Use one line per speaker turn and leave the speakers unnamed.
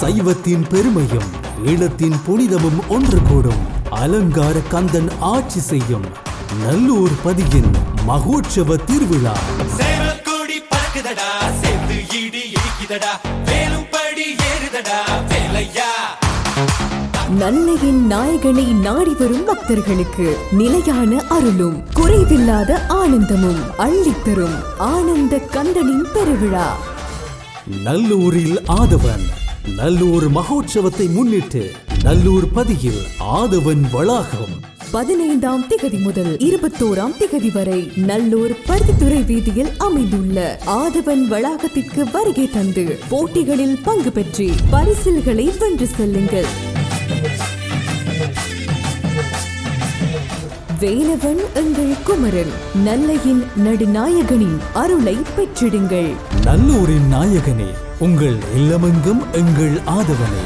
சைவத்தின் பெருமையும் ஈழத்தின் புனிதமும் ஒன்று கூடும். அலங்கார கந்தன் ஆட்சி செய்யும் நல்லூர் பதியின் மகோற்சவ திருவிழா.
சேவல் கொடி பறக்குதடா சேர்த்து இடி இடிக்குதடா வேலும் படி ஏறுதடா வேலையா?
நல்லையின் நாயகனை நாடி வரும் பக்தர்களுக்கு நிலையான அருளும் குறைவில்லாத ஆனந்தமும் அள்ளித்தரும் ஆனந்த கந்தனின் பெருவிழா.
நல்லூரில் ஆதவன் நல்லூர் மகோற்சவத்தை முன்னிட்டு நல்லூர் பதியில் ஆதவன் வளாகம்.
பதினைந்தாம் திகதி முதல் இருபத்தோராம் திகதி வரை நல்லூர் பருத்தித்துறை வீதியில் அமைந்துள்ள ஆதவன் வளாகத்திற்கு வருகை தந்து போட்டிகளில் பங்கு பெற்றி பரிசில்களை வென்று செல்லுங்கள். வேலவன் எங்கள் குமரன். நல்லையின் நடுநாயகனின் அருளை பெற்றிடுங்கள்.
நல்லூரின் நாயகனே உங்கள் இல்லமெங்கும் எங்கள் ஆதவனே.